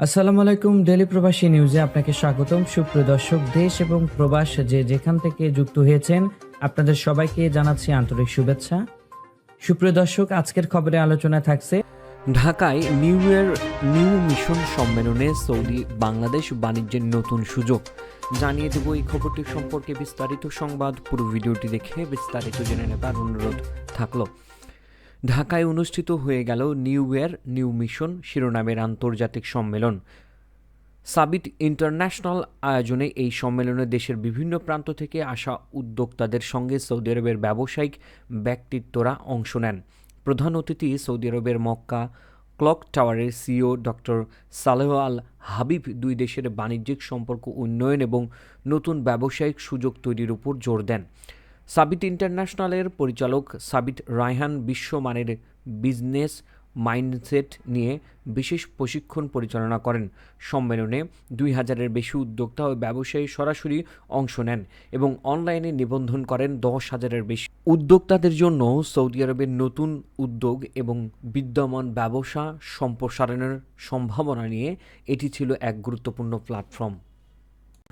আসসালামু আলাইকুম ডেলি প্রবাসী নিউজে আপনাকে স্বাগতম। সুপ্রিয় দর্শক, দেশ এবং প্রবাস যে যেখান থেকে যুক্ত হয়েছেন, আপনাদের সবাইকে জানাচ্ছি আন্তরিক শুভেচ্ছা। সুপ্রিয় দর্শক, আজকের খবরে আলোচনা থাকছে, ঢাকায় নিউ ইয়ার, নিউ মিশন সম্মেলনে সৌদি, বাংলাদেশ বাণিজ্যের নতুন সুযোগ। জানিয়ে দেব এই খবরটি সম্পর্কে বিস্তারিত সংবাদ। পুরো ভিডিওটি দেখে বিস্তারিত জেনে নেবার অনুরোধ থাকল। ঢাকায় অনুষ্ঠিত হয়ে গেল নিউ ইয়ার, নিউ মিশন শিরোনামের আন্তর্জাতিক সম্মেলন। সাবিট ইন্টারন্যাশনাল আয়োজনে এই সম্মেলনে দেশের বিভিন্ন প্রান্ত থেকে আসা উদ্যোক্তাদের সঙ্গে সৌদি আরবের ব্যবসায়িক ব্যক্তিত্বরা অংশ নেন। প্রধান অতিথি সৌদি আরবের মক্কা ক্লক টাওয়ারের CEO doctor Saleh Al Habib, দুই দেশের বাণিজ্যিক সম্পর্ক উন্নয়ন এবং নতুন ব্যবসায়িক সুযোগ তৈরির উপর জোর দেন। সাবিট ইন্টারন্যাশনালের পরিচালক সাবিট রায়হান বিশ্বমানের বিজনেস মাইন্ডসেট নিয়ে বিশেষ প্রশিক্ষণ পরিচালনা করেন। সম্মেলনে দুই হাজারের বেশি উদ্যোক্তা ও ব্যবসায়ী সরাসরি অংশ নেন এবং অনলাইনে নিবন্ধন করেন দশ হাজারের বেশি। উদ্যোক্তাদের জন্য সৌদি আরবের নতুন উদ্যোগ এবং বিদ্যমান ব্যবসা সম্প্রসারণের সম্ভাবনা নিয়ে এটি ছিল এক গুরুত্বপূর্ণ প্ল্যাটফর্ম।